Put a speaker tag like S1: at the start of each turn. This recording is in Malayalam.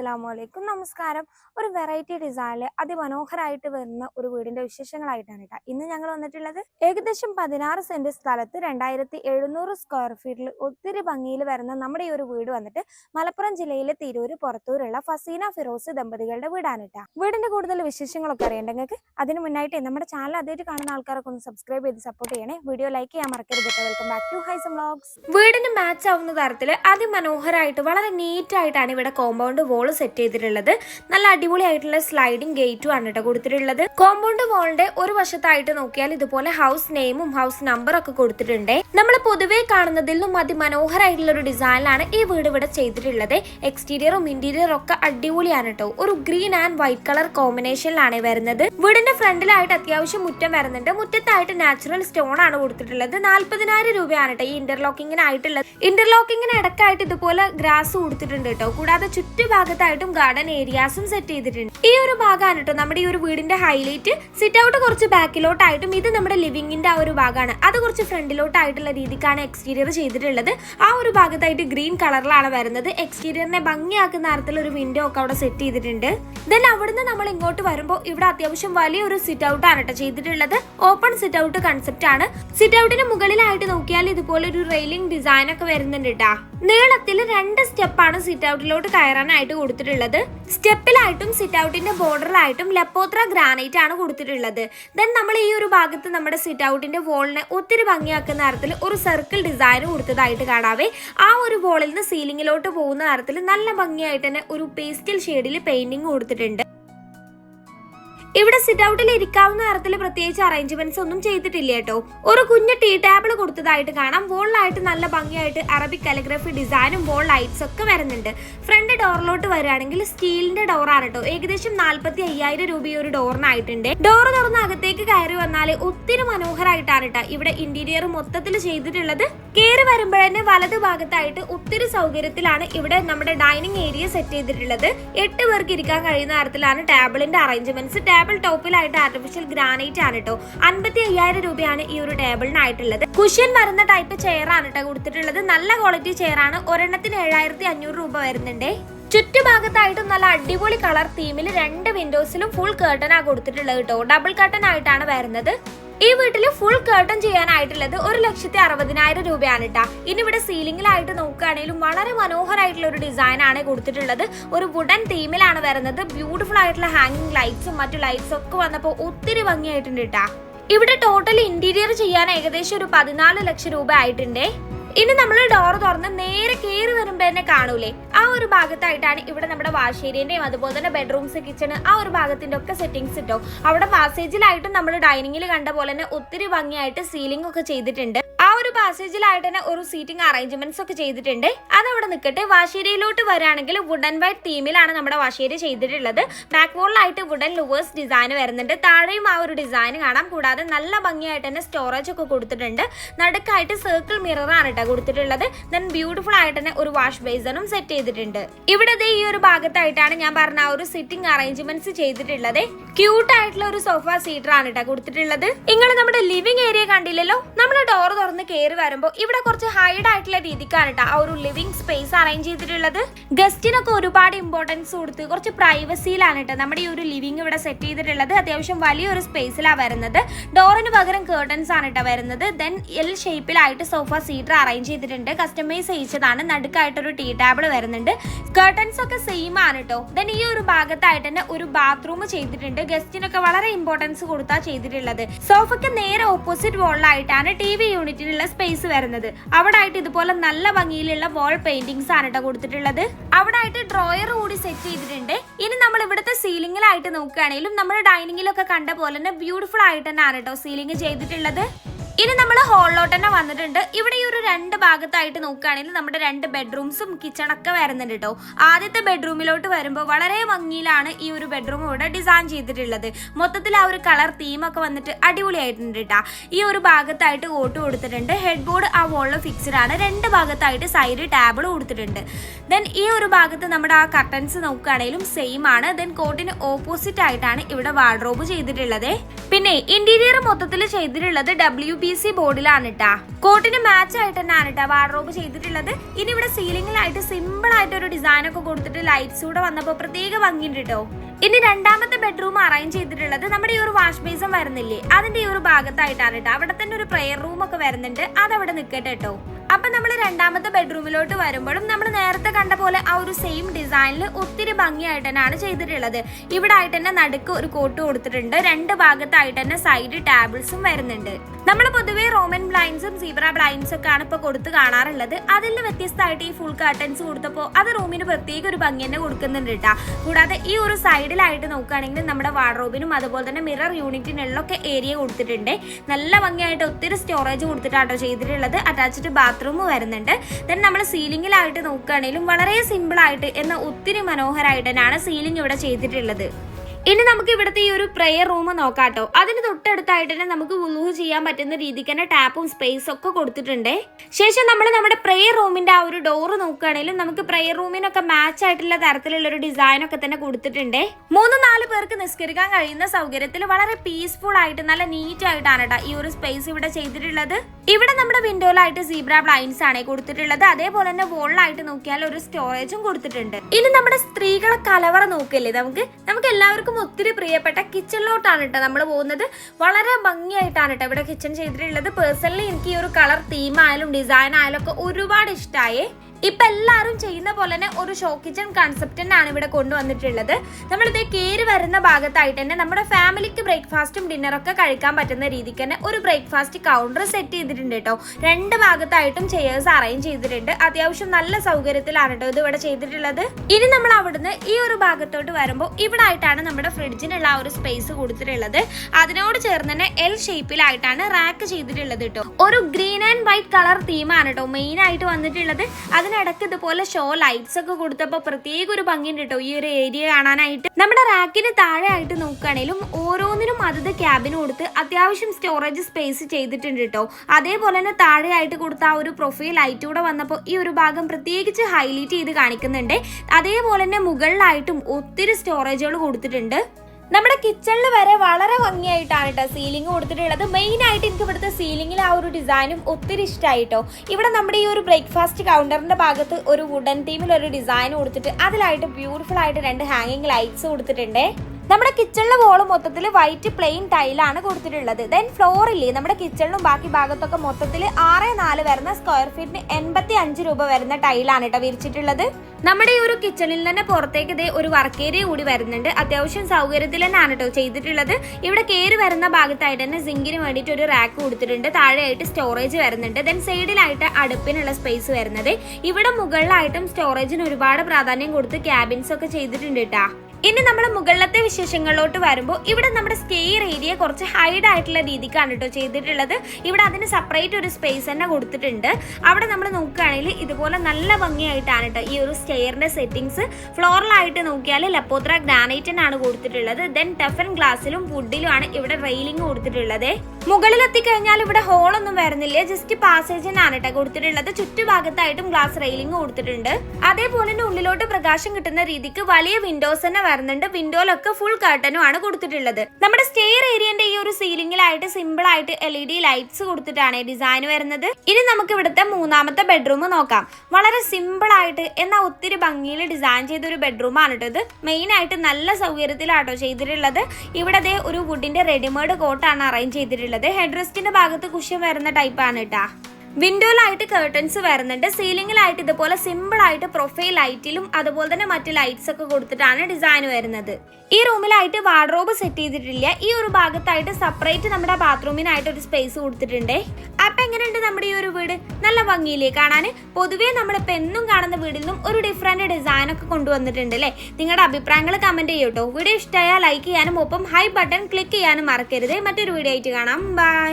S1: അസ്സലാമു വലൈക്കും നമസ്കാരം. ഒരു വെറൈറ്റി ഡിസൈനിൽ അതിമനോഹരമായിട്ട് വരുന്ന ഒരു വീടിന്റെ വിശേഷങ്ങളായിട്ടാണ് കേട്ടോ ഇന്ന് ഞങ്ങൾ വന്നിട്ടുള്ളത് ഏകദേശം പതിനാറ് സെന്റ് സ്ഥലത്ത് രണ്ടായിരത്തി എഴുന്നൂറ് സ്ക്വയർ ഫീറ്റിൽ ഒത്തിരി ഭംഗിയിൽ വരുന്ന നമ്മുടെ ഈ ഒരു വീട് വന്നിട്ട് മലപ്പുറം ജില്ലയിലെ തിരൂര് പുറത്തൂരുള്ള ഫസീന ഫിറോസ് ദമ്പതികളുടെ വീടാണ് കേട്ടോ വീടിന്റെ കൂടുതൽ വിശേഷങ്ങളൊക്കെ അറിയണ്ടെങ്കിൽ അതിന് മുന്നായിട്ട് നമ്മുടെ ചാനൽ അതേറ്റ് കാണുന്ന ആൾക്കാരൊക്കെ ഒന്ന് സബ്സ്ക്രൈബ് ചെയ്ത് സപ്പോർട്ട് ചെയ്യണേ. വീഡിയോ ലൈക്ക് ചെയ്യാൻ മറക്കരുത് welcome back to Haisam vlogs വീടിന് മാച്ച് ആവുന്ന തരത്തിൽ അതിമനോഹരമായിട്ട് വളരെ നീറ്റായിട്ടാണ് ഇവിടെ കോമ്പൗണ്ട് വോൾ സെറ്റ് ചെയ്തിട്ടുള്ളത്. നല്ല അടിപൊളിയായിട്ടുള്ള സ്ലൈഡിംഗ് ഗേറ്റും ആണ് കേട്ടോ കൊടുത്തിട്ടുള്ളത്. കോമ്പൗണ്ട് വാളിന്റെ ഒരു വശത്തായിട്ട് നോക്കിയാൽ ഇതുപോലെ ഹൗസ് നെയിമും ഹൗസ് നമ്പറും ഒക്കെ കൊടുത്തിട്ടുണ്ട്. നമ്മൾ പൊതുവെ കാണുന്നതിൽ നിന്നും അതിമനോഹരമായിട്ടുള്ള ഒരു ഡിസൈനിലാണ് ഈ വീട് ഇവിടെ ചെയ്തിട്ടുള്ളത്. എക്സ്റ്റീരിയറും ഇന്റീരിയറും ഒക്കെ അടിപൊളിയാണ് കേട്ടോ ഒരു ഗ്രീൻ ആൻഡ് വൈറ്റ് കളർ കോമ്പിനേഷനിലാണ് വരുന്നത്. വീടിന്റെ ഫ്രണ്ടിലായിട്ട് അത്യാവശ്യം മുറ്റം വരുന്നുണ്ട്. മുറ്റത്തായിട്ട് നാച്ചുറൽ സ്റ്റോൺ ആണ് കൊടുത്തിട്ടുള്ളത്. നാല്പതിനായിരം രൂപയാണ് കേട്ടോ ഈ ഇന്റർലോക്കിങ്ങിനായിട്ടുള്ളത് ഇന്റർലോക്കിങ്ങിന് ഇടക്കായിട്ട് ഇതുപോലെ ഗ്രാസ് കൊടുത്തിട്ടുണ്ട് കേട്ടോ കൂടാതെ ചുറ്റുഭാഗത്തായിട്ടും ഗാർഡൻ ഏരിയാസും സെറ്റ് ചെയ്തിട്ടുണ്ട്. ഈ ഒരു ഭാഗമാണ് കേട്ടോ നമ്മുടെ ഈ ഒരു വീടിന്റെ ഹൈലൈറ്റ് സിറ്റ് ഔട്ട് കുറച്ച് ബാക്കിലോട്ടായിട്ടും ഇത് നമ്മുടെ ലിവിങ്ങിന്റെ ആ ഒരു ഭാഗമാണ് അത് കുറച്ച് ഫ്രണ്ടിലോട്ടായിട്ടുള്ള രീതിക്കാണ് എക്സ്റ്റീരിയർ ചെയ്തിട്ടുള്ളത്. ആ ഒരു ഭാഗത്തായിട്ട് ഗ്രീൻ കളറിലാണ് വരുന്നത്. എക്സ്റ്റീരിയറിനെ ഭംഗിയാക്കുന്ന തരത്തിൽ ഒരു വിൻഡോ ഒക്കെ അവിടെ സെറ്റ് ചെയ്തിട്ടുണ്ട്. ദെൻ അവിടുന്ന് നമ്മൾ ഇങ്ങോട്ട് വരുമ്പോൾ ഇവിടെ അത്യാവശ്യം വലിയൊരു സിറ്റ് ഔട്ട് ആണ് കേട്ടോ ചെയ്തിട്ടുള്ളത്. ഓപ്പൺ സിറ്റ് ഔട്ട് കൺസെപ്റ്റ് ആണ്. സിറ്റ് ഔട്ടിന് മുകളിലായിട്ട് നോക്കിയാൽ ഇതുപോലെ ഒരു റെയിലിംഗ് ഡിസൈൻ ഒക്കെ വരുന്നുണ്ട് കേട്ടാ നീളത്തിൽ രണ്ട് സ്റ്റെപ്പാണ് സിറ്റ് ഔട്ടിലോട്ട് കയറാനായിട്ട് കൊടുത്തിട്ടുള്ളത്. സ്റ്റെപ്പിലായിട്ടും സിറ്റ് ഔട്ടിന്റെ ബോർഡറിലായിട്ടും ലപ്പോത്ര ഗ്രാനൈറ്റ് ആണ് കൊടുത്തിട്ടുള്ളത്. ദെൻ നമ്മൾ ഈ ഒരു ഭാഗത്ത് നമ്മുടെ സിറ്റ് ഔട്ടിന്റെ വോളിനെ ഒത്തിരി ഭംഗിയാക്കുന്ന തരത്തിൽ ഒരു സർക്കിൾ ഡിസൈൻ കൊടുത്തതായിട്ട് കാണാവേ. ആ ഒരു വോളിൽ നിന്ന് സീലിംഗിലോട്ട് പോകുന്ന തരത്തിൽ നല്ല ഭംഗിയായിട്ട് തന്നെ ഒരു പേസ്റ്റൽ ഷെയ്ഡിൽ പെയിന്റിങ് കൊടുത്തിട്ടുണ്ട്. ഇവിടെ സിറ്റ് ഔട്ടിൽ ഇരിക്കാവുന്ന തരത്തിൽ പ്രത്യേകിച്ച് അറേഞ്ച്മെന്റ്സ് ഒന്നും ചെയ്തിട്ടില്ല കേട്ടോ. ഒരു കുഞ്ഞ് ടീ ടേബിൾ കൊടുത്തതായിട്ട് കാണാം. വോളിലായിട്ട് നല്ല ഭംഗിയായിട്ട് അറബിക് കലിഗ്രഫി ഡിസൈനും വോൾ ലൈറ്റ്സ് ഒക്കെ വരുന്നുണ്ട്. ഫ്രണ്ട് ഡോറിലോട്ട് വരികയാണെങ്കിൽ സ്റ്റീലിന്റെ ഡോറാണ് കേട്ടോ. ഏകദേശം നാല്പത്തി അയ്യായിരം രൂപ ഒരു ഡോറിനായിട്ടുണ്ട് ഡോർ തുറന്ന് അകത്തേക്ക് കയറി വന്നാൽ ഒത്തിരി മനോഹരമായിട്ടാണ് കേട്ടോ ഇവിടെ ഇന്റീരിയർ മൊത്തത്തിൽ ചെയ്തിട്ടുള്ളത്. കയറി വരുമ്പോഴന്നെ വലതു ഭാഗത്തായിട്ട് ഒത്തിരി സൗകര്യത്തിലാണ് ഇവിടെ നമ്മുടെ ഡൈനിങ് ഏരിയ സെറ്റ് ചെയ്തിട്ടുള്ളത്. എട്ട് പേർക്ക് ഇരിക്കാൻ കഴിയുന്ന തരത്തിലാണ് ടേബിളിന്റെ അറേഞ്ച്മെന്റ്സ് ടേബിൾ ടോപ്പിലായിട്ട് ആർട്ടിഫിഷ്യൽ ഗ്രാനൈറ്റ് ആണ് കേട്ടോ അൻപത്തി അയ്യായിരം രൂപയാണ് ഈ ഒരു ടേബിളിനായിട്ടുള്ളത്. കുഷ്യൻ വരുന്ന ടൈപ്പ് ചെയർ ആണ് കേട്ടോ കൊടുത്തിട്ടുള്ളത്. നല്ല ക്വാളിറ്റി ചെയർ ആണ്. ഒരെണ്ണത്തിന് ഏഴായിരത്തി അഞ്ഞൂറ് രൂപ വരുന്നുണ്ട്. ചുറ്റുഭാഗത്തായിട്ടും നല്ല അടിപൊളി കളർ തീമിൽ രണ്ട് വിൻഡോസിലും ഫുൾ കേട്ടനാണ് കൊടുത്തിട്ടുള്ളത് കേട്ടോ ഡബിൾ കർട്ടൻ ആയിട്ടാണ് വരുന്നത്. ഈ വീട്ടിൽ ഫുൾ കേർട്ടൺ ചെയ്യാനായിട്ടുള്ളത് ഒരു ലക്ഷത്തി അറുപതിനായിരം രൂപയാണ് കേട്ടാ ഇനി ഇവിടെ സീലിംഗിലായിട്ട് നോക്കുകയാണെങ്കിലും വളരെ മനോഹരമായിട്ടുള്ള ഒരു ഡിസൈൻ ആണ് കൊടുത്തിട്ടുള്ളത്. ഒരു വുഡൻ തീമിലാണ് വരുന്നത്. ബ്യൂട്ടിഫുൾ ആയിട്ടുള്ള ഹാങ്ങിങ് ലൈറ്റ്സും മറ്റു ലൈറ്റ്സും ഒക്കെ വന്നപ്പോൾ ഒത്തിരി ഭംഗിയായിട്ടുണ്ട് കേട്ടാ ഇവിടെ ടോട്ടൽ ഇന്റീരിയർ ചെയ്യാൻ ഏകദേശം ഒരു പതിനാല് ലക്ഷം രൂപ ആയിട്ടുണ്ട്. ഇനി നമ്മൾ ഡോർ തുറന്ന് നേരെ കയറി തന്നെ കാണൂലേ? ആ ഒരു ഭാഗത്തായിട്ടാണ് ഇവിടെ നമ്മുടെ വാഷേരിയന്റെയും അതുപോലെ തന്നെ ബെഡ്റൂംസ് കിച്ചൺ ആ ഒരു ഭാഗത്തിന്റെ ഒക്കെ സെറ്റിംഗ്സ് ഇട്ടോ അവിടെ പാസേജിലായിട്ടും നമ്മൾ ഡൈനിങ്ങിൽ കണ്ട പോലെ തന്നെ ഒത്തിരി ഭംഗിയായിട്ട് സീലിംഗ് ഒക്കെ ചെയ്തിട്ടുണ്ട്. ഒരു പാസേജിലായിട്ട് തന്നെ ഒരു സീറ്റിംഗ് അറേഞ്ച്മെന്റ്സ് ഒക്കെ ചെയ്തിട്ടുണ്ട്. അതവിടെ നിൽക്കട്ടെ വാശേരിയിലോട്ട് വരാണെങ്കിൽ വുഡൻ വൈറ്റ് തീമിലാണ് നമ്മുടെ വാശേരി ചെയ്തിട്ടുള്ളത്. ബാക്ക് വോളിലായിട്ട് വുഡൻ ലുവേഴ്സ് ഡിസൈൻ വരുന്നുണ്ട്. താഴെയും ആ ഒരു ഡിസൈൻ കാണാം. കൂടാതെ നല്ല ഭംഗിയായിട്ട് തന്നെ സ്റ്റോറേജ് ഒക്കെ കൊടുത്തിട്ടുണ്ട്. നടുക്കായിട്ട് സർക്കിൾ മിററാണ് കേട്ടോ കൊടുത്തിട്ടുള്ളത്. ദെൻ ബ്യൂട്ടിഫുൾ ആയിട്ട് തന്നെ ഒരു വാഷ് ബേസണും സെറ്റ് ചെയ്തിട്ടുണ്ട്. ഇവിടെ ഈ ഒരു ഭാഗത്തായിട്ടാണ് ഞാൻ പറഞ്ഞ ആ ഒരു സിറ്റിംഗ് അറേഞ്ച്മെന്റ്സ് ചെയ്തിട്ടുള്ളത്. ക്യൂട്ട് ആയിട്ടുള്ള ഒരു സോഫ സീറ്റർ ആണ് കേട്ടോ കൊടുത്തിട്ടുള്ളത്. നിങ്ങൾ നമ്മുടെ ലിവിംഗ് ഏരിയ കണ്ടില്ലല്ലോ? നമ്മൾ ഡോർ തുറന്ന് കയറി വരുമ്പോൾ ഇവിടെ കുറച്ച് ഹൈഡ് ആയിട്ടുള്ള രീതിക്കാണ് കേട്ടോ ആ ഒരു ലിവിംഗ് സ്പേസ് അറേഞ്ച് ചെയ്തിട്ടുള്ളത്. ഗസ്റ്റിനൊക്കെ ഒരുപാട് ഇമ്പോർട്ടൻസ് കൊടുത്ത് കുറച്ച് പ്രൈവസിയിലാണ് കേട്ടോ നമ്മുടെ ഈ ഒരു ലിവിംഗ് ഇവിടെ സെറ്റ് ചെയ്തിട്ടുള്ളത്. അത്യാവശ്യം വലിയൊരു സ്പേസിലാണ് വരുന്നത്. ഡോറിന് പകരം കേർട്ടൻസ് ആണ് കേട്ടോ വരുന്നത്. ദെൻ എൽ ഷേപ്പിലായിട്ട് സോഫ സീറ്റർ അറേഞ്ച് ചെയ്തിട്ടുണ്ട്. കസ്റ്റമൈസ് ചെയ്യിച്ചതാണ്. നടുക്കായിട്ടൊരു ടീ ടേബിൾ വരുന്നുണ്ട്. കേർട്ടൻസ് ഒക്കെ സെയിം ആണ് കേട്ടോ ദെൻ ഈ ഒരു ഭാഗത്തായിട്ട് തന്നെ ഒരു ബാത്റൂം ചെയ്തിട്ടുണ്ട്. ഗസ്റ്റിനൊക്കെ വളരെ ഇമ്പോർട്ടൻസ് കൊടുത്താ ചെയ്തിട്ടുള്ളത്. സോഫയ്ക്ക് നേരെ ഓപ്പോസിറ്റ് വോളിലായിട്ടാണ് ടി വി യൂണിറ്റിനുള്ള സ്പേസ് വരുന്നത്. അവിടെ ആയിട്ട് ഇതുപോലെ നല്ല ഭംഗിയിലുള്ള വാൾ പെയിന്റിങ്സ് ആണ് കേട്ടോ കൊടുത്തിട്ടുള്ളത്. അവിടെ ആയിട്ട് ഡ്രോയർ കൂടി സെറ്റ് ചെയ്തിട്ടുണ്ട്. ഇനി നമ്മൾ ഇവിടുത്തെ സീലിംഗിലായിട്ട് നോക്കുകയാണെങ്കിലും നമ്മുടെ ഡൈനിങ്ങിലൊക്കെ കണ്ട പോലെ തന്നെ ബ്യൂട്ടിഫുൾ ആയിട്ട് തന്നെയാണ് കേട്ടോ സീലിംഗ് ചെയ്തിട്ടുള്ളത്. ഇനി നമ്മൾ ഹോളിലോട്ട് തന്നെ വന്നിട്ടുണ്ട്. ഇവിടെ ഈ ഒരു രണ്ട് ഭാഗത്തായിട്ട് നോക്കുകയാണെങ്കിൽ നമ്മുടെ രണ്ട് ബെഡ്റൂംസും കിച്ചണൊക്കെ വരുന്നുണ്ട് കേട്ടോ ആദ്യത്തെ ബെഡ്റൂമിലോട്ട് വരുമ്പോൾ വളരെ ഭംഗിയിലാണ് ഈ ഒരു ബെഡ്റൂം ഇവിടെ ഡിസൈൻ ചെയ്തിട്ടുള്ളത്. മൊത്തത്തിൽ ആ ഒരു കളർ തീമൊക്കെ വന്നിട്ട് അടിപൊളിയായിട്ടുണ്ട് കേട്ടോ ഈ ഒരു ഭാഗത്തായിട്ട് ഓട്ട് കൊടുത്തിട്ടുണ്ട്. ഹെഡ് ബോർഡ് ആ വോളിൽ ഫിക്സ്ഡ് ആണ്. രണ്ട് ഭാഗത്തായിട്ട് സൈഡ് ടാബിൾ കൊടുത്തിട്ടുണ്ട്. ദെൻ ഈ ഒരു ഭാഗത്ത് നമ്മുടെ ആ കർട്ടൻസ് നോക്കുകയാണെങ്കിലും സെയിം ആണ്. ദെൻ കോട്ടിന് ഓപ്പോസിറ്റ് ആയിട്ടാണ് ഇവിടെ വാർഡ്രോബ് ചെയ്തിട്ടുള്ളത്. പിന്നെ ഇന്റീരിയർ മൊത്തത്തിൽ ചെയ്തിട്ടുള്ളത് ഡബ്ല്യു ബി സി ബോർഡിലാണ് കേട്ടാ കോട്ടിന് മാച്ച് ആയിട്ട് തന്നെയാണ് ഇട്ടാ വാർഡ്രോബ് ചെയ്തിട്ടുള്ളത്. ഇനി ഇവിടെ സീലിംഗിലായിട്ട് സിമ്പിൾ ആയിട്ട് ഒരു ഡിസൈൻ ഒക്കെ കൊടുത്തിട്ട് ലൈറ്റ്സ് കൂടെ വന്നപ്പോൾ പ്രത്യേക ഭംഗിയുണ്ട് കേട്ടോ ഇനി രണ്ടാമത്തെ ബെഡ്റൂം അറേഞ്ച് ചെയ്തിട്ടുള്ളത് നമ്മുടെ ഈ ഒരു വാഷ് ബേസും വരുന്നില്ലേ? അതിന്റെ ഈ ഒരു ഭാഗത്തായിട്ടാണ് കേട്ടോ അവിടെ തന്നെ ഒരു പ്രെയർ റൂം ഒക്കെ വരുന്നുണ്ട്. അത് അവിടെ നിൽക്കട്ടെ കേട്ടോ അപ്പൊ നമ്മൾ രണ്ടാമത്തെ ബെഡ്റൂമിലോട്ട് വരുമ്പോഴും നമ്മൾ നേരത്തെ കണ്ട പോലെ ആ ഒരു സെയിം ഡിസൈനിൽ ഒത്തിരി ഭംഗിയായിട്ട് തന്നെയാണ് ചെയ്തിട്ടുള്ളത്. ഇവിടെ ആയിട്ട് തന്നെ നടുക്ക് ഒരു കോട്ട് കൊടുത്തിട്ടുണ്ട്. രണ്ട് ഭാഗത്തായിട്ട് തന്നെ സൈഡ് ടാബിൾസും വരുന്നുണ്ട്. നമ്മൾ പൊതുവേ റോമൻ ബ്ലൈൻസും സീബ്ര ബ്ലൈൻസും ഒക്കെ ആണ് ഇപ്പൊ കൊടുത്ത് കാണാറുള്ളത്. അതിൽ വ്യത്യസ്തമായിട്ട് ഈ ഫുൾ കർട്ടൻസ് കൊടുത്തപ്പോൾ അത് റൂമിന് പ്രത്യേക ഒരു ഭംഗി തന്നെ കൊടുക്കുന്നുണ്ട് കേട്ടോ കൂടാതെ ഈ ഒരു സൈഡിലായിട്ട് നോക്കുകയാണെങ്കിൽ നമ്മുടെ വാർഡ്രോബിനും അതുപോലെ തന്നെ മിറർ യൂണിറ്റിനുള്ളൊക്കെ ഏരിയ കൊടുത്തിട്ടുണ്ട്. നല്ല ഭംഗിയായിട്ട് ഒത്തിരി സ്റ്റോറേജ് കൊടുത്തിട്ടാണ് ചെയ്തിട്ടുള്ളത്. അറ്റാച്ച്ഡ് ബാത്റൂം വരുന്നുണ്ട്. ദെൻ നമ്മൾ സീലിംഗിലായിട്ട് നോക്കുകയാണെങ്കിലും വളരെ സിമ്പിളായിട്ട് എന്നാൽ എന്ന ഒത്തിരി മനോഹരമായിട്ട് തന്നെയാണ് സീലിംഗ് ഇവിടെ ചെയ്തിട്ടുള്ളത്. ഇനി നമുക്ക് ഇവിടുത്തെ ഈ ഒരു പ്രെയർ റൂം നോക്കാട്ടോ. അതിന് തൊട്ടടുത്തായിട്ട് തന്നെ നമുക്ക് വുളൂ ചെയ്യാൻ പറ്റുന്ന രീതിക്ക് തന്നെ ടാപ്പും സ്പേസും ഒക്കെ കൊടുത്തിട്ടുണ്ട്. ശേഷം നമ്മൾ നമ്മുടെ പ്രെയർ റൂമിന്റെ ആ ഒരു ഡോറ് നോക്കുകയാണെങ്കിലും നമുക്ക് പ്രെയർ റൂമിനൊക്കെ മാച്ച് ആയിട്ടുള്ള തരത്തിലുള്ള ഒരു ഡിസൈൻ ഒക്കെ തന്നെ കൊടുത്തിട്ടുണ്ട്. മൂന്ന് നാല് പേർക്ക് നിസ്കരിക്കാൻ കഴിയുന്ന സൗകര്യത്തിൽ വളരെ പീസ്ഫുൾ ആയിട്ട് നല്ല നീറ്റ് ആയിട്ടാണ് കേട്ടോ ഈ ഒരു സ്പേസ് ഇവിടെ ചെയ്തിട്ടുള്ളത്. ഇവിടെ നമ്മുടെ വിൻഡോയിലായിട്ട് സീബ്ര ബ്ലൈൻസ് ആണ് കൊടുത്തിട്ടുള്ളത്. അതേപോലെ തന്നെ വോളിലായിട്ട് നോക്കിയാൽ ഒരു സ്റ്റോറേജും കൊടുത്തിട്ടുണ്ട്. ഇനി നമ്മുടെ സ്ത്രീകളെ കലവറ നോക്കല്ലേ നമുക്ക്? നമുക്ക് എല്ലാവർക്കും ഒത്തിരി പ്രിയപ്പെട്ട കിച്ചണിലോട്ടാണ് കേട്ടോ നമ്മൾ പോകുന്നത്. വളരെ ഭംഗിയായിട്ടാണ് കേട്ടോ ഇവിടെ കിച്ചൺ ചെയ്തിട്ടുള്ളത്. പേഴ്സണലി എനിക്ക് ഈ ഒരു കളർ തീം ആയാലും ഡിസൈൻ ആയാലും ഒക്കെ ഒരുപാട് ഇഷ്ടമായേ ഇപ്പൊ എല്ലാവരും ചെയ്യുന്ന പോലെ തന്നെ ഒരു ഷോ കിച്ചൺ കൺസെപ്റ്റ് തന്നെയാണ് ഇവിടെ കൊണ്ടുവന്നിട്ടുള്ളത്. നമ്മളിത് കയറി വരുന്ന ഭാഗത്തായിട്ട് തന്നെ നമ്മുടെ ഫാമിലിക്ക് ബ്രേക്ക്ഫാസ്റ്റും ഡിന്നറൊക്കെ കഴിക്കാൻ പറ്റുന്ന രീതിക്ക് തന്നെ ഒരു ബ്രേക്ക്ഫാസ്റ്റ് കൗണ്ടർ സെറ്റ് ചെയ്തിട്ടുണ്ട് കേട്ടോ. രണ്ട് ഭാഗത്തായിട്ടും ചെയേഴ്സ് അറേഞ്ച് ചെയ്തിട്ടുണ്ട്. അത്യാവശ്യം നല്ല സൗകര്യത്തിലാണ് കേട്ടോ ഇത് ഇവിടെ ചെയ്തിട്ടുള്ളത്. ഇനി നമ്മൾ അവിടുന്ന് ഈ ഒരു ഭാഗത്തോട്ട് വരുമ്പോൾ ഇവിടെ ആയിട്ടാണ് നമ്മുടെ ഫ്രിഡ്ജിനുള്ള ആ ഒരു സ്പേസ് കൊടുത്തിട്ടുള്ളത്. അതിനോട് ചേർന്ന് തന്നെ എൽ ഷേപ്പിലായിട്ടാണ് റാക്ക് ചെയ്തിട്ടുള്ളത് കേട്ടോ. ഒരു ഗ്രീൻ ആൻഡ് വൈറ്റ് കളർ തീമാണ് കേട്ടോ മെയിൻ ആയിട്ട് വന്നിട്ടുള്ളത്. അതിനിടയ്ക്ക് ഇതുപോലെ ഷോ ലൈറ്റ്സ് ഒക്കെ കൊടുത്തപ്പോൾ പ്രത്യേക ഒരു ഭംഗിയുണ്ട് കേട്ടോ ഈ ഒരു ഏരിയ കാണാനായിട്ട്. നമ്മുടെ റാക്കിന് താഴെയായിട്ട് നോക്കുകയാണെങ്കിലും ഓരോന്നിനും അതത് ക്യാബിന് കൊടുത്ത് അത്യാവശ്യം സ്റ്റോറേജ് സ്പേസ് ചെയ്തിട്ടുണ്ട് കേട്ടോ അതേപോലെ തന്നെ താഴെയായിട്ട് കൊടുത്ത ആ ഒരു പ്രൊഫൈൽ ലൈറ്റ് കൂടെ വന്നപ്പോൾ ഈ ഒരു ഭാഗം പ്രത്യേകിച്ച് ഹൈലൈറ്റ് ചെയ്ത് കാണിക്കുന്നുണ്ട്. അതേപോലെ തന്നെ മുകളിലായിട്ടും ഒത്തിരി സ്റ്റോറേജുകൾ കൊടുത്തിട്ടുണ്ട്. നമ്മുടെ കിച്ചണിൽ വരെ വളരെ ഭംഗിയായിട്ടാണ് കേട്ടോ സീലിംഗ് കൊടുത്തിട്ടുള്ളത്. മെയിൻ ആയിട്ട് എനിക്ക് ഇവിടുത്തെ സീലിംഗിൽ ആ ഒരു ഡിസൈനും ഒത്തിരി ഇഷ്ടമായിട്ടോ ഇവിടെ നമ്മുടെ ഈ ഒരു ബ്രേക്ക്ഫാസ്റ്റ് കൗണ്ടറിന്റെ ഭാഗത്ത് ഒരു വുഡൻ തീമിൽ ഒരു ഡിസൈൻ കൊടുത്തിട്ട് അതിലായിട്ട് ബ്യൂട്ടിഫുൾ ആയിട്ട് രണ്ട് ഹാങ്ങിങ് ലൈറ്റ്സ് കൊടുത്തിട്ടുണ്ട്. നമ്മുടെ കിച്ചണിലെ വോൾ മൊത്തത്തിൽ വൈറ്റ് പ്ലെയിൻ ടൈലാണ് കൊടുത്തിട്ടുള്ളത്. ദെൻ ഫ്ലോറില്ലേ നമ്മുടെ കിച്ചണിലും ബാക്കി ഭാഗത്തൊക്കെ മൊത്തത്തിൽ ആറ് നാല് വരുന്ന സ്ക്വയർ ഫീറ്റിന് എൺപത്തി അഞ്ച് രൂപ വരുന്ന ടൈലാണ് കേട്ടോ വിരിച്ചിട്ടുള്ളത്. നമ്മുടെ ഈ ഒരു കിച്ചണിൽ തന്നെ പുറത്തേക്ക് ഇതേ ഒരു വർക്ക് ഏരിയ കൂടി വരുന്നുണ്ട്. അത്യാവശ്യം സൗകര്യത്തിൽ തന്നെയാണ് കേട്ടോ ചെയ്തിട്ടുള്ളത്. ഇവിടെ കയറി വരുന്ന ഭാഗത്തായിട്ട് തന്നെ സിങ്കിന് വേണ്ടിയിട്ട് ഒരു റാക്ക് കൊടുത്തിട്ടുണ്ട്. താഴെയായിട്ട് സ്റ്റോറേജ് വരുന്നുണ്ട്. ദെൻ സൈഡിലായിട്ട് അടുപ്പിനുള്ള സ്പേസ് വരുന്നത്. ഇവിടെ മുകളിലായിട്ടും സ്റ്റോറേജിന് ഒരുപാട് പ്രാധാന്യം കൊടുത്ത് ക്യാബിൻസ് ഒക്കെ ചെയ്തിട്ടുണ്ട് കേട്ടാ ഇനി നമ്മൾ മുകളിലത്തെ വിശേഷങ്ങളിലോട്ട് വരുമ്പോൾ ഇവിടെ നമ്മുടെ സ്റ്റെയർ ഏരിയ കുറച്ച് ഹൈഡ് ആയിട്ടുള്ള രീതിക്കാണ് കേട്ടോ ചെയ്തിട്ടുള്ളത്. ഇവിടെ അതിന് സെപ്പറേറ്റ് ഒരു സ്പേസ് തന്നെ കൊടുത്തിട്ടുണ്ട്. അവിടെ നമ്മൾ നോക്കുകയാണെങ്കിൽ ഇതുപോലെ നല്ല ഭംഗിയായിട്ടാണ് കേട്ടോ ഈ ഒരു സ്റ്റെയറിന്റെ സെറ്റിങ്സ് ഫ്ലോറിലായിട്ട് നോക്കിയാൽ ലപ്പോത്ര ഗ്രാനൈറ്റിനാണ് കൊടുത്തിട്ടുള്ളത്. ദെൻ ടെഫൻ ഗ്ലാസ്സിലും വുഡിലുമാണ് ഇവിടെ റെയിലിംഗ് കൊടുത്തിട്ടുള്ളത്. മുകളിലെത്തി കഴിഞ്ഞാൽ ഇവിടെ ഹോളൊന്നും വരുന്നില്ല. ജസ്റ്റ് പാസേജിനാണ് കേട്ടോ കൊടുത്തിട്ടുള്ളത്. ചുറ്റുഭാഗത്തായിട്ടും ഗ്ലാസ് റെയിലിംഗ് കൊടുത്തിട്ടുണ്ട്. അതേപോലെ തന്നെ ഉള്ളിലോട്ട് പ്രകാശം കിട്ടുന്ന രീതിക്ക് വലിയ വിൻഡോസ് തന്നെ വരുന്നുണ്ട്. വിൻഡോയിലൊക്കെ ഫുൾ കർട്ടനും ആണ് കൊടുത്തിട്ടുള്ളത്. നമ്മുടെ സ്റ്റെയർ ഏരിയന്റെ ഈ ഒരു സീലിംഗിലായിട്ട് സിമ്പിൾ ആയിട്ട് എൽ ഇ ഡി ലൈറ്റ്സ് കൊടുത്തിട്ടാണ് ഡിസൈൻ വരുന്നത്. ഇനി നമുക്ക് ഇവിടുത്തെ മൂന്നാമത്തെ ബെഡ്റൂം നോക്കാം. വളരെ സിമ്പിൾ ആയിട്ട് എന്നാൽ ഒത്തിരി ഭംഗിയിൽ ഡിസൈൻ ചെയ്ത ഒരു ബെഡ്റൂം ആണ് ഇത് മെയിൻ ആയിട്ട് നല്ല സൗകര്യത്തിലാട്ടോ ചെയ്തിട്ടുള്ളത്. ഇവിടെ ഒരു വുഡിന്റെ റെഡിമെയ്ഡ് കോട്ടാണ് അറേഞ്ച് ചെയ്തിട്ടുള്ളത്. ഹെഡ് റെസ്റ്റിന്റെ ഭാഗത്ത് കുഷ്യൻ വരുന്ന ടൈപ്പാണ് കേട്ടാ വിൻഡോയിലായിട്ട് കേർട്ടൻസ് വരുന്നുണ്ട്. സീലിംഗിലായിട്ട് ഇതുപോലെ സിമ്പിൾ ആയിട്ട് പ്രൊഫൈൽ ലൈറ്റിലും അതുപോലെ തന്നെ മറ്റ് ലൈറ്റ്സ് ഒക്കെ കൊടുത്തിട്ടാണ് ഡിസൈൻ വരുന്നത്. ഈ റൂമിലായിട്ട് വാർഡ്രോബ് സെറ്റ് ചെയ്തിട്ടില്ല. ഈ ഒരു ഭാഗത്തായിട്ട് സെപ്പറേറ്റ് നമ്മുടെ ബാത്റൂമിനായിട്ട് ഒരു സ്പേസ് കൊടുത്തിട്ടുണ്ട്. അപ്പൊ എങ്ങനെയുണ്ട് നമ്മുടെ ഈ ഒരു വീട്? നല്ല ഭംഗിയില്ലേ? കാണാൻ? പൊതുവേ നമ്മളിപ്പോൾ എന്നും കാണുന്ന വീടിൽ നിന്നും ഒരു ഡിഫറെന്റ് ഡിസൈൻ ഒക്കെ കൊണ്ടുവന്നിട്ടുണ്ട് അല്ലേ? നിങ്ങളുടെ അഭിപ്രായങ്ങൾ കമന്റ് ചെയ്യൂട്ടോ. വീഡിയോ ഇഷ്ടമായ ലൈക്ക് ചെയ്യാനും ഒപ്പം ഹൈ ബട്ടൺ ക്ലിക്ക് ചെയ്യാനും മറക്കരുത്. മറ്റൊരു വീഡിയോ ആയിട്ട് കാണാം. ബൈ